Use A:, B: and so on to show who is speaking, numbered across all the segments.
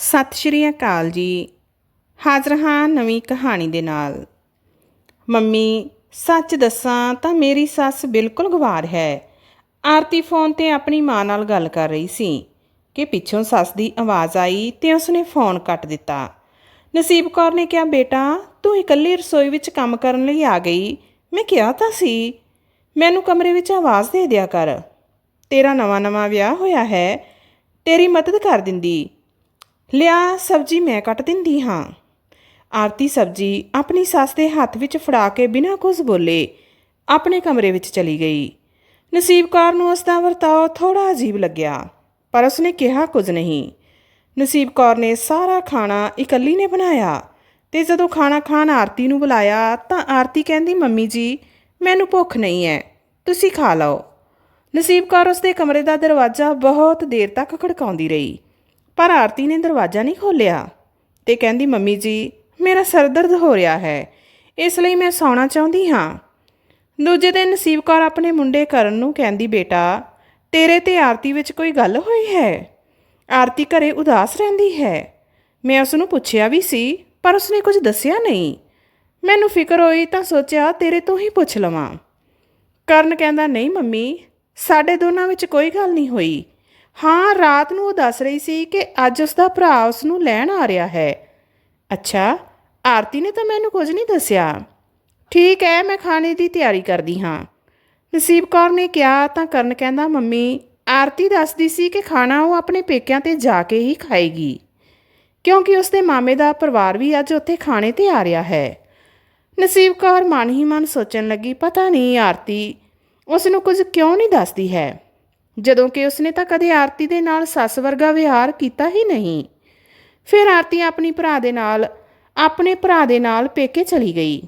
A: ਸਤਿ ਸ਼੍ਰੀ ਅਕਾਲ ਜੀ। ਹਾਜ਼ਰ ਹਾਂ ਨਵੀਂ ਕਹਾਣੀ ਦੇ ਨਾਲ। ਮੰਮੀ, ਸੱਚ ਦੱਸਾਂ ਤਾਂ ਮੇਰੀ ਸੱਸ ਬਿਲਕੁਲ ਗਵਾਰ ਹੈ। ਆਰਤੀ ਫੋਨ ਤੇ ਆਪਣੀ ਮਾਂ ਨਾਲ ਗੱਲ ਕਰ ਰਹੀ ਸੀ ਕਿ ਪਿੱਛੋਂ ਸੱਸ ਦੀ ਆਵਾਜ਼ ਆਈ ਤੇ ਉਸਨੇ ਫੋਨ ਕੱਟ ਦਿੱਤਾ। ਨਸੀਬ ਕੌਰ ਨੇ ਕਿਹਾ, ਬੇਟਾ, ਤੂੰ ਇਕੱਲੀ ਰਸੋਈ ਵਿੱਚ ਕੰਮ ਕਰਨ ਲਈ ਆ ਗਈ। ਮੈਂ ਕਿਹਾ ਤਾਂ ਸੀ, ਮੈਨੂੰ ਕਮਰੇ ਵਿੱਚ ਆਵਾਜ਼ ਦੇ ਦਿਆ ਕਰ। ਤੇਰਾ ਨਵਾਂ ਨਵਾਂ ਵਿਆਹ ਹੋਇਆ ਹੈ। ਤੇਰੀ ਮਦਦ ਕਰ ਦਿੰਦੀ। ਲਿਆ ਸਬਜੀ ਮੈਂ ਕੱਟ ਦਿੰਦੀ ਹਾਂ। ਆਰਤੀ ਸਬਜੀ ਆਪਣੀ ਸੱਸ ਦੇ ਹੱਥ ਵਿੱਚ ਫੜਾ ਕੇ ਬਿਨਾਂ ਕੁਝ ਬੋਲੇ ਆਪਣੇ ਕਮਰੇ ਵਿੱਚ ਚਲੀ ਗਈ। ਨਸੀਬ ਕੌਰ ਨੂੰ ਉਸ ਦਾ ਵਰਤਾਓ ਥੋੜਾ ਅਜੀਬ ਲੱਗਿਆ, ਪਰ ਉਸਨੇ ਕਿਹਾ ਕੁਝ ਨਹੀਂ। ਨਸੀਬ ਕੌਰ ਨੇ ਸਾਰਾ ਖਾਣਾ ਇਕੱਲੀ ਨੇ ਬਣਾਇਆ ਤੇ ਜਦੋਂ ਖਾਣਾ ਖਾਣ ਆਰਤੀ ਨੂੰ ਬੁਲਾਇਆ ਤਾਂ ਆਰਤੀ ਕਹਿੰਦੀ, ਮੰਮੀ ਜੀ, ਮੈਨੂੰ ਭੁੱਖ ਨਹੀਂ ਹੈ, ਤੁਸੀਂ ਖਾ ਲਓ। ਨਸੀਬ ਕੌਰ ਉਸਦੇ ਕਮਰੇ ਦਾ ਦਰਵਾਜ਼ਾ ਬਹੁਤ ਦੇਰ ਤੱਕ ਖੜਕਾਉਂਦੀ ਰਹੀ। ਪਰ ਆਰਤੀ ਨੇ ਦਰਵਾਜ਼ਾ ਨਹੀਂ ਖੋਲ੍ਹਿਆ ਤੇ ਕਹਿੰਦੀ, ਮੰਮੀ ਜੀ, ਮੇਰਾ ਸਿਰ ਦਰਦ ਹੋ ਰਿਹਾ ਹੈ, ਇਸ ਲਈ ਮੈਂ ਸੌਣਾ ਚਾਹੁੰਦੀ ਹਾਂ। ਦੂਜੇ ਦਿਨ ਨਸੀਬ ਕੌਰ ਆਪਣੇ ਮੁੰਡੇ ਕਰਨ ਨੂੰ ਕਹਿੰਦੀ, ਬੇਟਾ, ਤੇਰੇ ਤੇ ਆਰਤੀ ਵਿੱਚ ਕੋਈ ਗੱਲ ਹੋਈ ਹੈ? ਆਰਤੀ ਘਰੇ ਉਦਾਸ ਰਹਿੰਦੀ ਹੈ? ਮੈਂ ਉਸ ਨੂੰ ਪੁੱਛਿਆ ਵੀ ਸੀ, ਪਰ ਉਸਨੇ ਕੁਝ ਦੱਸਿਆ ਨਹੀਂ। ਮੈਨੂੰ ਫਿਕਰ ਹੋਈ ਤਾਂ ਸੋਚਿਆ, ਤੇਰੇ ਤੋਂ ਹੀ ਪੁੱਛ ਲਵਾਂ। ਕਰਨ ਕਹਿੰਦਾ, ਨਹੀਂ ਮੰਮੀ, ਸਾਡੇ ਦੋਨਾਂ ਵਿੱਚ ਕੋਈ ਗੱਲ ਨਹੀਂ ਹੋਈ। ਹਾਂ, ਰਾਤ ਨੂੰ ਉਹ ਦੱਸ ਰਹੀ ਸੀ ਕਿ ਅੱਜ ਉਸ ਦਾ ਭਰਾ ਉਸ ਨੂੰ ਲੈਣ ਆ ਰਿਹਾ ਹੈ। ਅੱਛਾ, ਆਰਤੀ ਨੇ ਤਾਂ ਮੈਨੂੰ ਕੁਝ ਨਹੀਂ ਦੱਸਿਆ। ਠੀਕ ਹੈ, ਮੈਂ ਖਾਣੇ ਦੀ ਤਿਆਰੀ ਕਰਦੀ ਹਾਂ। ਨਸੀਬ ਕੌਰ ਨੇ ਕਿਹਾ, ਤਾਂ ਕਰਨ ਕਹਿੰਦਾ, ਮੰਮੀ, ਆਰਤੀ ਦੱਸਦੀ ਸੀ ਕਿ ਖਾਣਾ ਉਹ ਆਪਣੇ ਪੇਕਿਆਂ ਤੇ ਜਾ ਕੇ ਹੀ ਖਾਏਗੀ। ਕਿਉਂਕਿ ਉਸਦੇ ਮਾਮੇ ਦਾ ਪਰਿਵਾਰ ਵੀ ਅੱਜ ਉੱਥੇ ਖਾਣੇ ਤੇ ਆ ਰਿਹਾ ਹੈ। ਨਸੀਬ ਕੌਰ ਮਨ ਹੀ ਮਨ ਸੋਚਣ ਲੱਗੀ, ਪਤਾ ਨਹੀਂ, ਆਰਤੀ ਉਸ ਨੂੰ ਕੁਝ ਕਿਉਂ ਨਹੀਂ ਦੱਸਦੀ ਹੈ? ਜਦੋਂ ਕਿ ਉਸਨੇ ਤਾਂ ਕਦੇ ਆਰਤੀ ਦੇ ਨਾਲ ਸੱਸ ਵਰਗਾ ਵਿਹਾਰ ਕੀਤਾ ਹੀ ਨਹੀਂ। ਫਿਰ ਆਰਤੀ ਆਪਣੀ ਭਰਾ ਦੇ ਨਾਲ, ਆਪਣੇ ਭਰਾ ਦੇ ਨਾਲ ਪੇਕੇ ਚਲੀ ਗਈ।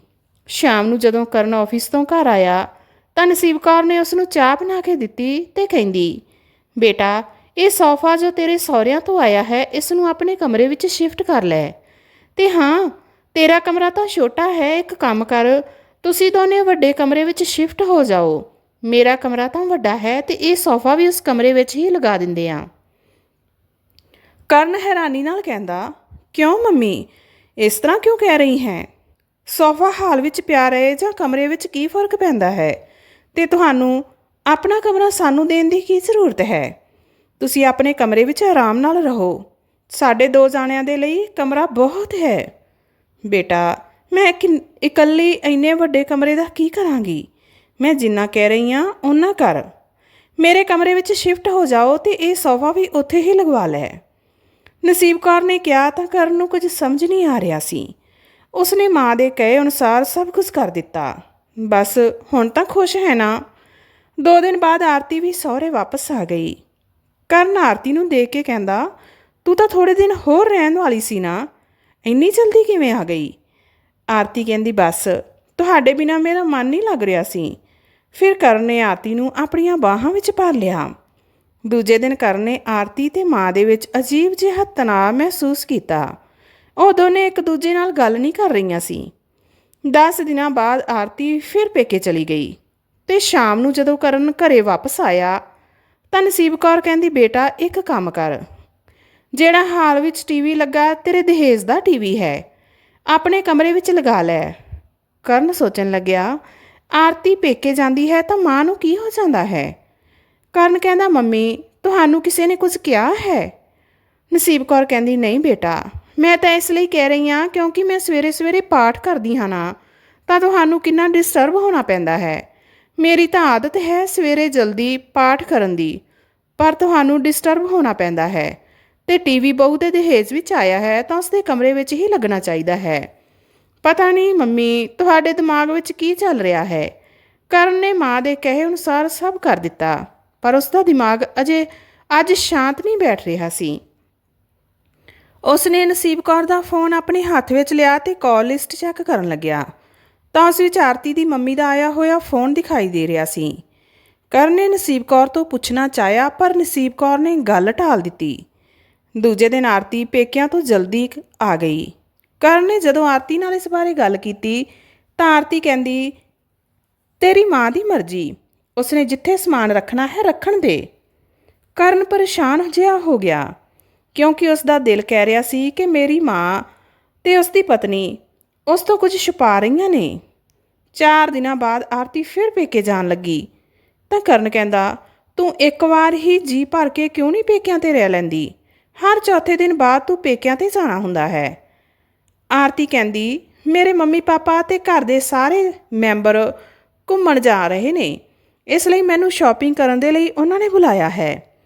A: ਸ਼ਾਮ ਨੂੰ ਜਦੋਂ ਕਰਨ ਆਫਿਸ ਤੋਂ ਘਰ ਆਇਆ, ਤਾਂ ਨਸੀਬ ਕੌਰ ਨੇ ਉਸ ਨੂੰ ਚਾਹ ਬਣਾ ਕੇ ਦਿੱਤੀ ਤੇ ਕਹਿੰਦੀ, ਬੇਟਾ, ਇਹ ਸੋਫਾ ਜੋ ਤੇਰੇ ਸਹੁਰਿਆਂ ਤੋਂ ਆਇਆ ਹੈ ਇਸ ਨੂੰ ਆਪਣੇ ਕਮਰੇ ਵਿੱਚ ਸ਼ਿਫਟ ਕਰ ਲੈ। ਤੇ ਹਾਂ, ਤੇਰਾ ਕਮਰਾ ਤਾਂ ਛੋਟਾ ਹੈ, ਇੱਕ ਕੰਮ ਕਰ, ਤੁਸੀਂ ਦੋਨੇ ਵੱਡੇ ਕਮਰੇ ਵਿੱਚ ਸ਼ਿਫਟ ਹੋ ਜਾਓ। ਮੇਰਾ ਕਮਰਾ ਤਾਂ ਵੱਡਾ ਹੈ ਤੇ ਇਹ ਸੋਫਾ ਵੀ ਉਸ ਕਮਰੇ ਵਿੱਚ ਹੀ ਲਗਾ ਦਿੰਦੇ ਆ। ਕਰਨ ਹੈਰਾਨੀ ਨਾਲ ਕਹਿੰਦਾ, ਕਿਉਂ ਮੰਮੀ? ਇਸ ਤਰ੍ਹਾਂ ਕਿਉਂ ਕਹਿ ਰਹੀ ਹੈ? ਸੋਫਾ ਹਾਲ ਵਿੱਚ ਪਿਆ ਰਹੇ ਜਾਂ ਕਮਰੇ ਵਿੱਚ ਕੀ ਫ਼ਰਕ ਪੈਂਦਾ ਹੈ? ਤੇ ਤੁਹਾਨੂੰ ਆਪਣਾ ਕਮਰਾ ਸਾਨੂੰ ਦੇਣ ਦੀ ਕੀ ਜ਼ਰੂਰਤ ਹੈ? ਤੁਸੀਂ ਆਪਣੇ ਕਮਰੇ ਵਿੱਚ ਆਰਾਮ ਨਾਲ ਰਹੋ। ਸਾਡੇ ਦੋ ਜਾਣਿਆਂ ਦੇ ਲਈ ਕਮਰਾ ਬਹੁਤ ਹੈ। ਬੇਟਾ, ਮੈਂ ਕਿੰਨ- ਇਕੱਲੀ ਇੰਨੇ ਵੱਡੇ ਕਮਰੇ ਦਾ ਕੀ ਕਰਾਂਗੀ? ਮੈਂ ਜਿੰਨਾ ਕਹਿ ਰਹੀ ਹਾਂ, ਓਨਾ ਕਰ। ਮੇਰੇ ਕਮਰੇ ਵਿੱਚ ਸ਼ਿਫਟ ਹੋ ਜਾਓ ਤੇ ਇਹ ਸੋਫਾ ਵੀ ਉੱਥੇ ਹੀ ਲਗਵਾ ਲੈ। ਨਸੀਬ ਕੌਰ ਨੇ ਕਿਹਾ ਤਾਂ ਕਰਨ ਨੂੰ ਕੁਝ ਸਮਝ ਨਹੀਂ ਆ ਰਿਹਾ ਸੀ। ਉਸਨੇ ਮਾਂ ਦੇ ਕਹੇ ਅਨੁਸਾਰ ਸਭ ਕੁਝ ਕਰ ਦਿੱਤਾ। ਬਸ, ਹੁਣ ਤਾਂ ਖੁਸ਼ ਹੈ ਨਾ? ਦੋ ਦਿਨ ਬਾਅਦ ਆਰਤੀ ਵੀ ਸਹੁਰੇ ਵਾਪਸ ਆ ਗਈ। ਕਰਨ ਆਰਤੀ ਨੂੰ ਦੇਖ ਕੇ ਕਹਿੰਦਾ, ਤੂੰ ਤਾਂ ਥੋੜੇ ਦਿਨ ਹੋਰ ਰਹਿਣ ਵਾਲੀ ਸੀ ਨਾ? ਇੰਨੀ ਜਲਦੀ ਕਿਵੇਂ ਆ ਗਈ? ਆਰਤੀ ਕਹਿੰਦੀ, ਬਸ, ਤੁਹਾਡੇ ਬਿਨਾ ਮੇਰਾ ਮਨ ਨਹੀਂ ਲੱਗ ਰਿਹਾ ਸੀ। ਫਿਰ ਕਰਨ ਨੇ ਆਰਤੀ ਨੂੰ ਆਪਣੀਆਂ ਬਾਹਾਂ ਵਿੱਚ ਭਰ ਲਿਆ। ਦੂਜੇ ਦਿਨ ਕਰਨ ਨੇ ਆਰਤੀ ਤੇ ਮਾਂ ਦੇ ਵਿੱਚ ਅਜੀਬ ਜਿਹਾ ਤਣਾਅ ਮਹਿਸੂਸ ਕੀਤਾ। ਉਹ ਦੋਨੇ ਇੱਕ ਦੂਜੇ ਨਾਲ ਗੱਲ ਨਹੀਂ ਕਰ ਰਹੀਆਂ ਸੀ। 10 ਦਿਨਾਂ ਬਾਅਦ ਆਰਤੀ ਫਿਰ ਪੇਕੇ ਚਲੀ ਗਈ ਤੇ ਸ਼ਾਮ ਨੂੰ ਜਦੋਂ ਕਰਨ ਘਰੇ ਵਾਪਸ ਆਇਆ, ਤਾਂ ਨਸੀਬ ਕੌਰ ਕਹਿੰਦੀ, ਬੇਟਾ, ਇੱਕ ਕੰਮ ਕਰ। ਜਿਹੜਾ ਹਾਲ ਵਿੱਚ ਟੀਵੀ ਲੱਗਾ, ਤੇਰੇ ਦਹੇਜ ਦਾ ਟੀਵੀ ਹੈ। ਆਪਣੇ ਕਮਰੇ ਵਿੱਚ ਲਗਾ ਲੈ। ਕਰਨ ਸੋਚਣ ਲੱਗਿਆ ਆਰਤੀ ਪੇਕੇ ਜਾਂਦੀ ਹੈ ਤਾਂ ਮਾਂ ਨੂੰ ਕੀ ਹੋ ਜਾਂਦਾ ਹੈ? ਕਰਨ ਕਹਿੰਦਾ, ਮੰਮੀ, ਤੁਹਾਨੂੰ ਕਿਸੇ ਨੇ ਕੁਝ ਕਿਹਾ ਹੈ? ਨਸੀਬ ਕੌਰ ਕਹਿੰਦੀ, ਨਹੀਂ ਬੇਟਾ, ਮੈਂ ਤਾਂ ਇਸ ਲਈ ਕਹਿ ਰਹੀ ਹਾਂ ਕਿਉਂਕਿ ਮੈਂ ਸਵੇਰੇ ਸਵੇਰੇ ਪਾਠ ਕਰਦੀ ਹਾਂ ਨਾ, ਤਾਂ ਤੁਹਾਨੂੰ ਕਿੰਨਾ ਡਿਸਟਰਬ ਹੋਣਾ ਪੈਂਦਾ ਹੈ। ਮੇਰੀ ਤਾਂ ਆਦਤ ਹੈ ਸਵੇਰੇ ਜਲਦੀ ਪਾਠ ਕਰਨ ਦੀ, ਪਰ ਤੁਹਾਨੂੰ ਡਿਸਟਰਬ ਹੋਣਾ ਪੈਂਦਾ ਹੈ। ਤੇ ਟੀਵੀ ਬਹੂ ਦੇ ਦਹੇਜ ਵਿੱਚ ਆਇਆ ਹੈ ਤਾਂ ਉਸਦੇ ਕਮਰੇ ਵਿੱਚ ਹੀ ਲੱਗਣਾ ਚਾਹੀਦਾ ਹੈ। ਪਤਾ ਨਹੀਂ ਮੰਮੀ, ਤੁਹਾਡੇ ਦਿਮਾਗ ਵਿੱਚ ਕੀ ਚੱਲ ਰਿਹਾ ਹੈ? ਕਰਨ ਨੇ ਮਾਂ ਦੇ ਕਹੇ ਅਨੁਸਾਰ ਸਭ ਕਰ ਦਿੱਤਾ, ਪਰ ਉਸ ਦਾ ਦਿਮਾਗ ਅਜੇ ਅੱਜ ਸ਼ਾਂਤ ਨਹੀਂ ਬੈਠ ਰਿਹਾ ਸੀ। ਉਸ ਨੇ ਨਸੀਬ ਕੌਰ ਦਾ ਫੋਨ ਆਪਣੇ ਹੱਥ ਵਿੱਚ ਲਿਆ ਤੇ ਕਾਲ ਲਿਸਟ ਚੈੱਕ ਕਰਨ ਲੱਗਿਆ। ਤਾਂ ਉਸ ਵਿੱਚ ਆਰਤੀ ਦੀ ਮੰਮੀ ਦਾ ਆਇਆ ਹੋਇਆ ਫੋਨ ਦਿਖਾਈ ਦੇ ਰਿਹਾ ਸੀ। ਕਰਨ ਨੇ ਨਸੀਬ ਕੌਰ ਤੋਂ ਪੁੱਛਣਾ ਚਾਹਿਆ, ਪਰ ਨਸੀਬ ਕੌਰ ਨੇ ਗੱਲ ਟਾਲ ਦਿੱਤੀ। ਦੂਜੇ ਦਿਨ ਆਰਤੀ ਪੇਕਿਆਂ ਤੋਂ ਜਲਦੀ ਆ ਗਈ। ਕਰਨ ਨੇ ਜਦੋਂ ਆਰਤੀ ਨਾਲ ਇਸ ਬਾਰੇ ਗੱਲ ਕੀਤੀ, ਤਾਂ ਆਰਤੀ ਕਹਿੰਦੀ, ਤੇਰੀ ਮਾਂ ਦੀ ਮਰਜ਼ੀ। ਉਸਨੇ ਜਿੱਥੇ ਸਮਾਨ ਰੱਖਣਾ ਹੈ, ਰੱਖਣ ਦੇ। ਕਰਨ ਪਰੇਸ਼ਾਨ ਜਿਹਾ ਹੋ ਗਿਆ, ਕਿਉਂਕਿ ਉਸ ਦਾ ਦਿਲ ਕਹਿ ਰਿਹਾ ਸੀ ਕਿ ਮੇਰੀ ਮਾਂ ਤੇ ਉਸ ਦੀ ਪਤਨੀ ਉਸ ਤੋਂ ਕੁਝ ਛੁਪਾ ਰਹੀਆਂ ਨੇ। ਚਾਰ ਦਿਨਾਂ ਬਾਅਦ ਆਰਤੀ ਫਿਰ ਪੇਕੇ ਜਾਣ ਲੱਗੀ। ਤਾਂ ਕਰਨ ਕਹਿੰਦਾ, ਤੂੰ ਇੱਕ ਵਾਰ ਹੀ ਜੀ ਭਰ ਕੇ ਕਿਉਂ ਨਹੀਂ ਪੇਕਿਆਂ ਤੇ ਰਹਿ ਲੈਂਦੀ? ਹਰ ਚੌਥੇ ਦਿਨ ਬਾਅਦ ਤੂੰ ਪੇਕਿਆਂ ਤੇ ਜਾਣਾ ਹੁੰਦਾ ਹੈ। ਆਰਤੀ ਕਹਿੰਦੀ, ਮੇਰੇ ਮੰਮੀ ਪਾਪਾ ਤੇ ਘਰ ਦੇ ਸਾਰੇ ਮੈਂਬਰ ਘੁੰਮਣ ਜਾ ਰਹੇ ਨੇ। ਇਸ ਲਈ ਮੈਨੂੰ ਸ਼ਾਪਿੰਗ ਕਰਨ ਦੇ ਲਈ ਉਹਨਾਂ ਨੇ ਬੁਲਾਇਆ ਹੈ।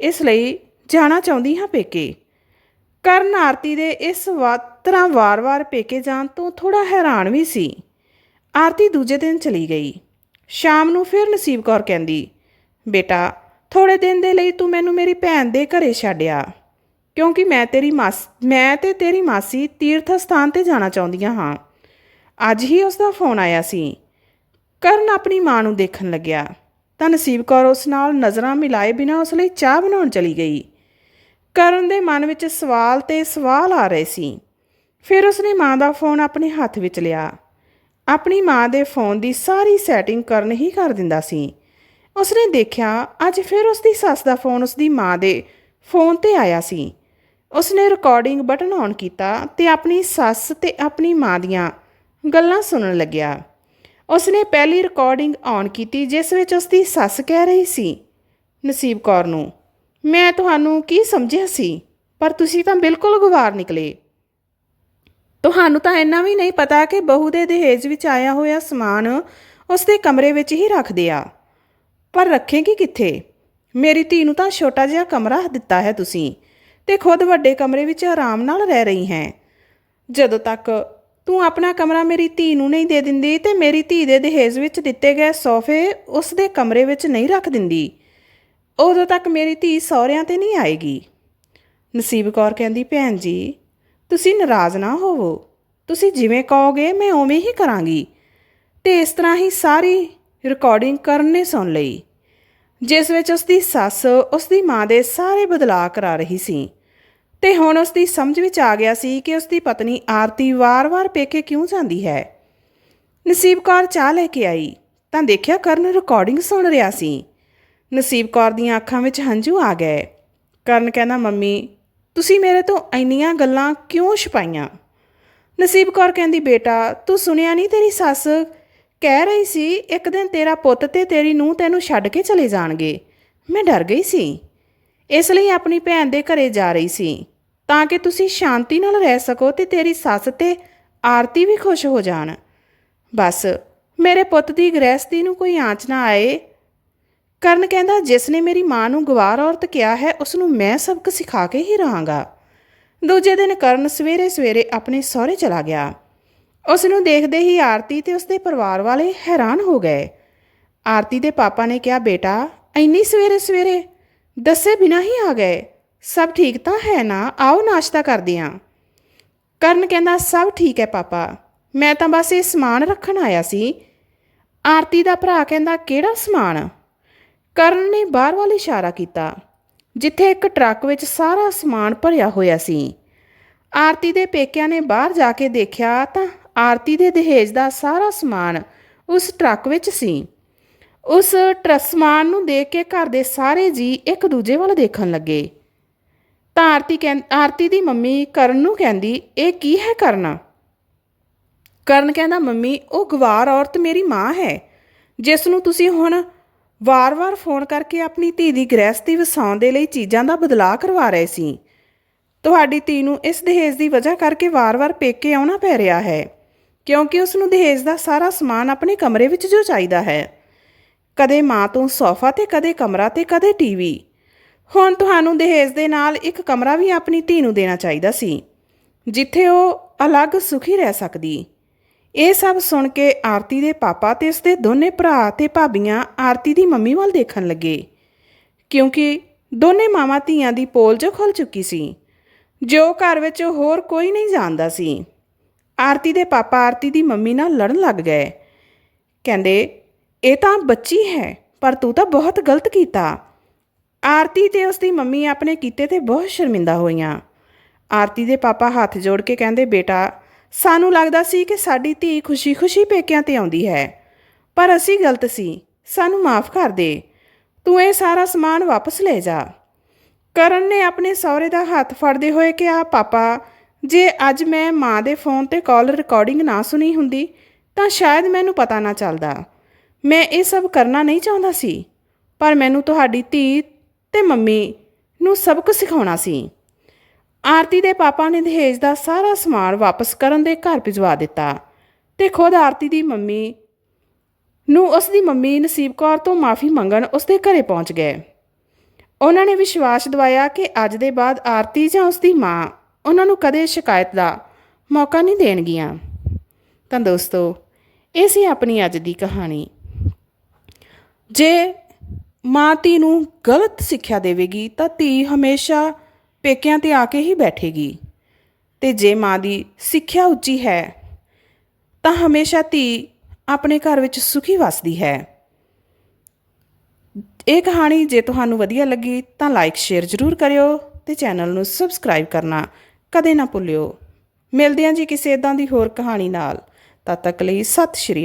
A: ਇਸ ਲਈ ਜਾਣਾ ਚਾਹੁੰਦੀ ਹਾਂ ਪੇਕੇ। ਕਰਨ ਆਰਤੀ ਦੇ ਇਸ ਵਾ, ਤਰ੍ਹਾਂ ਵਾਰ-ਵਾਰ ਪੇਕੇ ਜਾਣ ਤੋਂ ਥੋੜਾ ਹੈਰਾਨ ਵੀ ਸੀ। ਆਰਤੀ ਦੂਜੇ ਦਿਨ ਚਲੀ ਗਈ। ਸ਼ਾਮ ਨੂੰ ਫਿਰ ਨਸੀਬ ਕੌਰ ਕਹਿੰਦੀ, ਬੇਟਾ ਥੋੜੇ ਦਿਨ ਦੇ ਲਈ ਤੂੰ ਮੈਨੂੰ ਮੇਰੀ ਭੈਣ ਦੇ ਘਰੇ ਛੱਡਿਆ। ਕਿਉਂਕਿ ਮੈਂ ਤੇਰੀ ਮਾਸ, ਮੈਂ ਤੇ ਤੇਰੀ ਮਾਸੀ ਤੀਰਥ ਸਥਾਨ ਤੇ ਜਾਣਾ ਚਾਹੁੰਦੀਆਂ ਹਾਂ। ਅੱਜ ਹੀ ਉਸ ਦਾ ਫੋਨ ਆਇਆ ਸੀ। ਕਰਨ ਆਪਣੀ ਮਾਂ ਨੂੰ ਦੇਖਣ ਲੱਗਿਆ। ਤਾਂ ਨਸੀਬ ਕੌਰ ਉਸ ਨਾਲ ਨਜ਼ਰਾਂ ਮਿਲਾਏ ਬਿਨਾਂ ਉਸ ਲਈ ਚਾਹ ਬਣਾਉਣ ਚਲੀ ਗਈ। ਕਰਨ ਦੇ ਮਨ ਵਿੱਚ ਸਵਾਲ ਤੇ ਸਵਾਲ ਆ ਰਹੇ ਸੀ। ਫਿਰ ਉਸਨੇ ਮਾਂ ਦਾ ਫੋਨ ਆਪਣੇ ਹੱਥ ਵਿੱਚ ਲਿਆ। ਆਪਣੀ ਮਾਂ ਦੇ ਫੋਨ ਦੀ ਸਾਰੀ ਸੈਟਿੰਗ ਕਰਨ ਹੀ ਕਰ ਦਿੰਦਾ ਸੀ। ਉਸਨੇ ਦੇਖਿਆ, ਅੱਜ ਫਿਰ ਉਸਦੀ ਸੱਸ ਦਾ ਫੋਨ ਉਸਦੀ ਮਾਂ ਦੇ ਫੋਨ ਤੇ ਆਇਆ ਸੀ। ਉਸਨੇ ਰਿਕਾਰਡਿੰਗ ਬਟਨ ਔਨ ਕੀਤਾ ਤੇ ਆਪਣੀ ਸੱਸ ਤੇ ਆਪਣੀ ਮਾਂ ਦੀਆਂ ਗੱਲਾਂ ਸੁਣਨ ਲੱਗਿਆ। ਉਸਨੇ ਪਹਿਲੀ ਰਿਕਾਰਡਿੰਗ ਔਨ ਕੀਤੀ ਜਿਸ ਵਿੱਚ ਉਸਦੀ ਸੱਸ ਕਹਿ ਰਹੀ ਸੀ, ਨਸੀਬ ਕੌਰ ਨੂੰ, ਮੈਂ ਤੁਹਾਨੂੰ ਕੀ ਸਮਝਿਆ ਸੀ? ਪਰ ਤੁਸੀਂ ਤਾਂ ਬਿਲਕੁਲ ਗਵਾਰ ਨਿਕਲੇ। ਤੁਹਾਨੂੰ ਤਾਂ ਇੰਨਾ ਵੀ ਨਹੀਂ ਪਤਾ ਕਿ ਬਹੂ ਦੇ ਦਹੇਜ ਵਿੱਚ ਆਇਆ ਹੋਇਆ ਸਮਾਨ ਉਸਦੇ ਕਮਰੇ ਵਿੱਚ ਹੀ ਰੱਖਦੇ ਆ ਪਰ ਰੱਖੇਗੀ ਕਿੱਥੇ? ਮੇਰੀ ਧੀ ਨੂੰ ਤਾਂ ਛੋਟਾ ਜਿਹਾ ਕਮਰਾ ਦਿੱਤਾ ਹੈ ਤੁਸੀਂ। ਤੇ ਖੁਦ ਵੱਡੇ ਕਮਰੇ ਵਿੱਚ ਆਰਾਮ ਨਾਲ ਰਹਿ ਰਹੀ ਹੈ। ਜਦੋਂ ਤੱਕ ਤੂੰ ਆਪਣਾ ਕਮਰਾ ਮੇਰੀ ਧੀ ਨੂੰ ਨਹੀਂ ਦੇ ਦਿੰਦੀ ਤੇ ਮੇਰੀ ਧੀ ਦੇ ਦਹੇਜ ਵਿੱਚ ਦਿੱਤੇ ਗਏ ਸੋਫੇ ਉਸ ਦੇ ਕਮਰੇ ਵਿੱਚ ਨਹੀਂ ਰੱਖ ਦਿੰਦੀ, ਉਦੋਂ ਤੱਕ ਮੇਰੀ ਧੀ ਸਹੁਰਿਆਂ ਤੇ ਨਹੀਂ ਆਏਗੀ। ਨਸੀਬ ਕੌਰ ਕਹਿੰਦੀ, ਭੈਣ ਜੀ, ਤੁਸੀਂ ਨਾਰਾਜ਼ ਨਾ ਹੋਵੋ। ਤੁਸੀਂ ਜਿਵੇਂ ਕਹੋਗੇ ਮੈਂ ਉਵੇਂ ਹੀ ਕਰਾਂਗੀ। ਤੇ ਇਸ ਤਰ੍ਹਾਂ ਹੀ ਸਾਰੀ ਰਿਕਾਰਡਿੰਗ ਕਰਨ ਨੇ ਸੁਣ ਲਈ। ਜਿਸ ਵਿੱਚ ਉਸਦੀ ਸੱਸ, ਉਸਦੀ ਮਾਂ ਦੇ ਸਾਰੇ ਬਦਲਾਅ ਕਰਾ ਰਹੀ ਸੀ। ਤੇ ਹੁਣ ਉਸਦੀ ਸਮਝ ਵਿੱਚ ਆ ਗਿਆ ਸੀ ਕਿ ਉਸਦੀ ਪਤਨੀ ਆਰਤੀ ਵਾਰ-ਵਾਰ ਪੇਕੇ ਕਿਉਂ ਜਾਂਦੀ ਹੈ। ਨਸੀਬ ਕੌਰ ਚਾਹ ਲੈ ਕੇ ਆਈ, ਤਾਂ ਦੇਖਿਆ ਕਰਨ ਰਿਕਾਰਡਿੰਗ ਸੁਣ ਰਿਹਾ ਸੀ। ਨਸੀਬ ਕੌਰ ਦੀਆਂ ਅੱਖਾਂ ਵਿੱਚ ਹੰਝੂ ਆ ਗਏ। ਕਰਨ ਕਹਿੰਦਾ, ਮੰਮੀ, ਤੁਸੀਂ ਮੇਰੇ ਤੋਂ ਇੰਨੀਆਂ ਗੱਲਾਂ ਕਿਉਂ ਛੁਪਾਈਆਂ? ਨਸੀਬ ਕੌਰ ਕਹਿੰਦੀ, ਬੇਟਾ, ਤੂੰ ਸੁਣਿਆ ਨਹੀਂ ਤੇਰੀ ਸੱਸ? ਕਹਿ ਰਹੀ ਸੀ, ਇੱਕ ਦਿਨ ਤੇਰਾ ਪੁੱਤ ਤੇ ਤੇਰੀ ਨੂੰਹ ਤੈਨੂੰ ਛੱਡ ਕੇ ਚਲੇ ਜਾਣਗੇ। ਮੈਂ ਡਰ ਗਈ ਸੀ। ਇਸ ਲਈ ਆਪਣੀ ਭੈਣ ਦੇ ਘਰੇ ਜਾ ਰਹੀ ਸੀ। ਤਾਂ ਕਿ ਤੁਸੀਂ ਸ਼ਾਂਤੀ ਨਾਲ ਰਹਿ ਸਕੋ ਤੇ ਤੇਰੀ ਸੱਸ ਤੇ ਆਰਤੀ ਵੀ ਖੁਸ਼ ਹੋ ਜਾਣ। ਬਸ, ਮੇਰੇ ਪੁੱਤ ਦੀ ਗ੍ਰਹਿਸਤੀ ਨੂੰ ਕੋਈ ਆਂਚ ਨਾ ਆਏ। ਕਰਨ ਕਹਿੰਦਾ, ਜਿਸ ਨੇ ਮੇਰੀ ਮਾਂ ਨੂੰ ਗਵਾਰ ਔਰਤ ਕਿਹਾ ਹੈ, ਉਸ ਨੂੰ ਮੈਂ ਸਬਕ ਸਿਖਾ ਕੇ ਹੀ ਰਹਾਂਗਾ। ਦੂਜੇ ਦਿਨ ਕਰਨ ਸਵੇਰੇ ਸਵੇਰੇ ਆਪਣੇ ਸਹੁਰੇ ਚਲਾ ਗਿਆ। ਉਸ ਨੂੰ ਦੇਖਦੇ ਹੀ ਆਰਤੀ ਤੇ ਉਸਦੇ ਪਰਿਵਾਰ ਵਾਲੇ ਹੈਰਾਨ ਹੋ ਗਏ। ਆਰਤੀ ਦੇ ਪਾਪਾ ਨੇ ਕਿਹਾ, ਬੇਟਾ, ਇੰਨੀ ਸਵੇਰੇ ਸਵੇਰੇ ਦੱਸੇ ਬਿਨਾਂ ਹੀ ਆ ਗਏ। ਸਭ ਠੀਕ ਤਾਂ ਹੈ ਨਾ? ਆਓ ਨਾਸ਼ਤਾ ਕਰਦੇ ਹਾਂ ਕਰਨ ਕਹਿੰਦਾ, ਸਭ ਠੀਕ ਹੈ ਪਾਪਾ। ਮੈਂ ਤਾਂ ਬਸ ਇਹ ਸਮਾਨ ਰੱਖਣ ਆਇਆ ਸੀ। ਆਰਤੀ ਦਾ ਭਰਾ ਕਹਿੰਦਾ, ਕਿਹੜਾ ਸਮਾਨ? ਕਰਨ ਨੇ ਬਾਹਰ ਵੱਲ ਇਸ਼ਾਰਾ ਕੀਤਾ, ਜਿੱਥੇ ਇੱਕ ਟਰੱਕ ਵਿੱਚ ਸਾਰਾ ਸਮਾਨ ਭਰਿਆ ਹੋਇਆ ਸੀ। ਆਰਤੀ ਦੇ ਪੇਕਿਆਂ ਨੇ ਬਾਹਰ ਜਾ ਕੇ ਦੇਖਿਆ ਤਾਂ ਆਰਤੀ ਦੇ ਦਹੇਜ ਦਾ ਸਾਰਾ ਸਮਾਨ ਉਸ ਟਰੱਕ ਵਿੱਚ ਸੀ। ਉਸ ਟਰਸਮਾਨ ਨੂੰ ਦੇਖ ਕੇ ਘਰ ਦੇ ਸਾਰੇ ਜੀ ਇੱਕ ਦੂਜੇ ਵੱਲ ਦੇਖਣ ਲੱਗੇ। ਤਾਂ ਆਰਤੀ ਕਹਿੰ, ਆਰਤੀ ਦੀ ਮੰਮੀ ਕਰਨ ਨੂੰ ਕਹਿੰਦੀ, ਇਹ ਕੀ ਹੈ ਕਰਨਾ? ਕਰਨ ਕਹਿੰਦਾ, ਮੰਮੀ, ਉਹ ਗਵਾਰ ਔਰਤ ਮੇਰੀ ਮਾਂ ਹੈ। ਜਿਸ ਨੂੰ ਤੁਸੀਂ ਹੁਣ ਵਾਰ-ਵਾਰ ਫੋਨ ਕਰਕੇ ਆਪਣੀ ਧੀ ਦੀ ਗ੍ਰਹਿਸਤੀ ਵਸਾਉਣ ਦੇ ਲਈ ਚੀਜ਼ਾਂ ਦਾ ਬਦਲਾਅ ਕਰਵਾ ਰਹੇ ਸੀ। ਤੁਹਾਡੀ ਧੀ ਨੂੰ ਇਸ ਦਹੇਜ ਦੀ ਵਜ੍ਹਾ ਕਰਕੇ ਵਾਰ-ਵਾਰ ਪੇਕੇ ਆਉਣਾ ਪੈ ਰਿਹਾ ਹੈ। ਕਿਉਂਕਿ ਉਸ ਨੂੰ ਦਹੇਜ ਦਾ ਸਾਰਾ ਸਮਾਨ ਆਪਣੇ ਕਮਰੇ ਵਿੱਚ ਜੋ ਚਾਹੀਦਾ ਹੈ। ਕਦੇ ਮਾਂ ਤੋਂ ਸੋਫਾ ਤੇ ਕਦੇ ਕਮਰਾ ਤੇ ਕਦੇ ਟੀਵੀ ਹੁਣ ਤੁਹਾਨੂੰ ਦਹੇਜ ਦੇ ਨਾਲ ਇੱਕ ਕਮਰਾ ਵੀ ਆਪਣੀ ਧੀ ਨੂੰ ਦੇਣਾ ਚਾਹੀਦਾ ਸੀ, ਜਿੱਥੇ ਉਹ ਅਲੱਗ ਸੁਖੀ ਰਹਿ ਸਕਦੀ। ਇਹ ਸਭ ਸੁਣ ਕੇ ਆਰਤੀ ਦੇ ਪਾਪਾ ਤੇ ਉਸਦੇ ਦੋਨੇ ਭਰਾ ਤੇ ਭਾਬੀਆਂ ਆਰਤੀ ਦੀ ਮੰਮੀ ਵੱਲ ਦੇਖਣ ਲੱਗੇ। ਕਿਉਂਕਿ ਦੋਨੇ ਮਾਵਾਂ ਧੀਆਂ ਦੀ ਪੋਲ ਜੋ ਖੁੱਲ ਚੁੱਕੀ ਸੀ, ਜੋ ਘਰ ਵਿੱਚ ਹੋਰ ਕੋਈ ਨਹੀਂ ਜਾਣਦਾ ਸੀ। ਆਰਤੀ ਦੇ ਪਾਪਾ ਆਰਤੀ ਦੀ ਮੰਮੀ ਨਾਲ ਲੜਨ ਲੱਗ ਗਏ। ਕਹਿੰਦੇ, ਇਹ ਤਾਂ ਬੱਚੀ ਹੈ, ਪਰ ਤੂੰ ਤਾਂ ਬਹੁਤ ਗਲਤ ਕੀਤਾ। ਆਰਤੀ ਤੇ ਉਸਦੀ ਮੰਮੀ ਆਪਣੇ ਕੀਤੇ ਤੇ ਬਹੁਤ ਸ਼ਰਮਿੰਦਾ ਹੋਈਆਂ। ਆਰਤੀ ਦੇ ਪਾਪਾ ਹੱਥ ਜੋੜ ਕੇ ਕਹਿੰਦੇ, ਬੇਟਾ, ਸਾਨੂੰ ਲੱਗਦਾ ਸੀ ਕਿ ਸਾਡੀ ਧੀ ਖੁਸ਼ੀ-ਖੁਸ਼ੀ ਪੇਕਿਆਂ ਤੇ ਆਉਂਦੀ ਹੈ, ਪਰ ਅਸੀਂ ਗਲਤ ਸੀ। ਸਾਨੂੰ ਮਾਫ ਕਰ ਦੇ। ਤੂੰ ਇਹ ਸਾਰਾ ਸਮਾਨ ਵਾਪਸ ਲੈ ਜਾ। ਕਰਨ ਨੇ ਆਪਣੇ ਸਹੁਰੇ ਦਾ ਹੱਥ ਫੜਦੇ ਹੋਏ ਕਿਹਾ, ਪਾਪਾ ਜੇ ਅੱਜ ਮੈਂ ਮਾਂ ਦੇ ਫੋਨ ਤੇ ਕਾਲ ਰਿਕਾਰਡਿੰਗ ਨਾ ਸੁਣੀ ਹੁੰਦੀ, ਤਾਂ ਸ਼ਾਇਦ ਮੈਨੂੰ ਪਤਾ ਨਾ ਚੱਲਦਾ। ਮੈਂ ਇਹ ਸਭ ਕਰਨਾ ਨਹੀਂ ਚਾਹੁੰਦਾ ਸੀ, ਪਰ ਮੈਨੂੰ ਤੁਹਾਡੀ ਧੀ ਤੇ ਮੰਮੀ ਨੂੰ ਸਭ ਕੁਝ ਸਿਖਾਉਣਾ ਸੀ। ਆਰਤੀ ਦੇ ਪਾਪਾ ਨੇ ਦਹੇਜ ਦਾ ਸਾਰਾ ਸਮਾਨ ਵਾਪਸ ਕਰਨ ਦੇ ਘਰ ਭਿਜਵਾ ਦਿੱਤਾ ਤੇ ਖੁਦ ਆਰਤੀ ਦੀ ਮੰਮੀ ਨੂੰ ਉਸ ਦੀ ਮੰਮੀ ਨਸੀਬ ਕੌਰ ਤੋਂ ਮਾਫੀ ਮੰਗਣ ਉਸ ਦੇ ਘਰੇ ਪਹੁੰਚ ਗਏ। ਉਹਨਾਂ ਨੇ ਵਿਸ਼ਵਾਸ ਦਿਵਾਇਆ ਕਿ ਅੱਜ ਦੇ ਬਾਅਦ ਆਰਤੀ ਜਾਂ ਉਸ ਦੀ ਮਾਂ ਉਹਨਾਂ ਨੂੰ ਕਦੇ ਸ਼ਿਕਾਇਤ ਦਾ ਮੌਕਾ ਨਹੀਂ ਦੇਣਗੀਆਂ। ਤਾਂ ਦੋਸਤੋ, ਇਹ ਸੀ ਆਪਣੀ ਅੱਜ ਦੀ ਕਹਾਣੀ। ਜੇ ਮਾਂ ਧੀ ਨੂੰ ਗਲਤ ਸਿੱਖਿਆ ਦੇਵੇਗੀ, ਤਾਂ ਧੀ ਹਮੇਸ਼ਾ ਪੇਕਿਆਂ ਤੇ ਆ ਕੇ ਹੀ ਬੈਠੇਗੀ। ਤੇ ਜੇ ਮਾਂ ਦੀ ਸਿੱਖਿਆ ਉੱਚੀ ਹੈ, ਤਾਂ ਹਮੇਸ਼ਾ ਧੀ ਆਪਣੇ ਘਰ ਵਿੱਚ ਸੁਖੀ ਵਸਦੀ ਹੈ। ਇਹ ਕਹਾਣੀ ਜੇ ਤੁਹਾਨੂੰ ਵਧੀਆ ਲੱਗੀ, ਤਾਂ ਲਾਈਕ ਸ਼ੇਅਰ ਜ਼ਰੂਰ ਕਰਿਓ ਤੇ ਚੈਨਲ ਨੂੰ ਸਬਸਕ੍ਰਾਈਬ ਕਰਨਾ ਕਦੇ ਨਾ ਭੁੱਲਿਓ। ਮਿਲਦੇ ਹਾਂ ਜੀ ਕਿਸੇ ਇਦਾਂ ਦੀ ਹੋਰ ਕਹਾਣੀ ਨਾਲ। ਤਦ ਤੱਕ ਲਈ ਸਤਿ ਸ਼੍ਰੀ